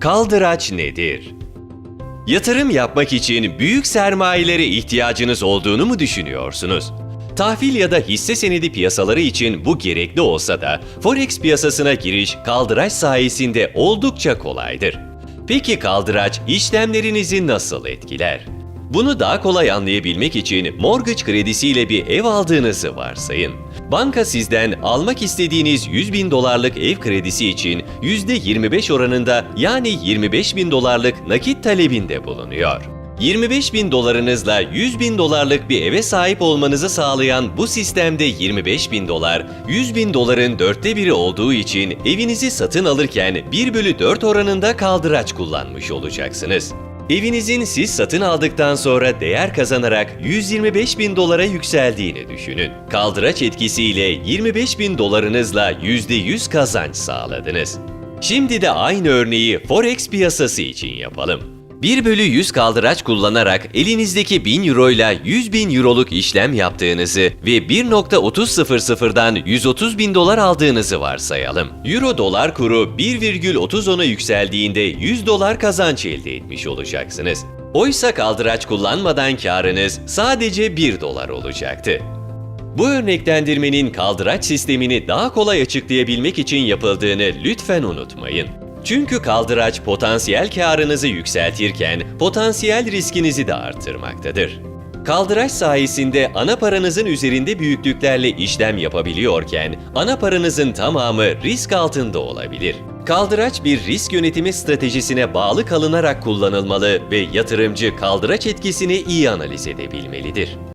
Kaldıraç nedir? Yatırım yapmak için büyük sermayelere ihtiyacınız olduğunu mu düşünüyorsunuz? Tahvil ya da hisse senedi piyasaları için bu gerekli olsa da Forex piyasasına giriş kaldıraç sayesinde oldukça kolaydır. Peki kaldıraç işlemlerinizi nasıl etkiler? Bunu daha kolay anlayabilmek için mortgage kredisiyle bir ev aldığınızı varsayın. Banka sizden almak istediğiniz 100 bin dolarlık ev kredisi için %25 oranında yani 25 bin dolarlık nakit talebinde bulunuyor. 25 bin dolarınızla 100 bin dolarlık bir eve sahip olmanızı sağlayan bu sistemde 25 bin dolar, 100 bin doların dörtte biri olduğu için evinizi satın alırken 1 bölü 4 oranında kaldıraç kullanmış olacaksınız. Evinizin siz satın aldıktan sonra değer kazanarak 125 bin dolara yükseldiğini düşünün. Kaldıraç etkisiyle 25 bin dolarınızla %100 kazanç sağladınız. Şimdi de aynı örneği Forex piyasası için yapalım. 1 bölü 100 kaldıraç kullanarak elinizdeki 1000 euro ile 100 bin euroluk işlem yaptığınızı ve 1.3000'dan 130 bin dolar aldığınızı varsayalım. Euro dolar kuru 1,30'a yükseldiğinde 100 dolar kazanç elde etmiş olacaksınız. Oysa kaldıraç kullanmadan karınız sadece 1 dolar olacaktı. Bu örneklendirmenin kaldıraç sistemini daha kolay açıklayabilmek için yapıldığını lütfen unutmayın. Çünkü kaldıraç potansiyel karınızı yükseltirken potansiyel riskinizi de artırmaktadır. Kaldıraç sayesinde ana paranızın üzerinde büyüklüklerle işlem yapabiliyorken ana paranızın tamamı risk altında olabilir. Kaldıraç bir risk yönetimi stratejisine bağlı kalınarak kullanılmalı ve yatırımcı kaldıraç etkisini iyi analiz edebilmelidir.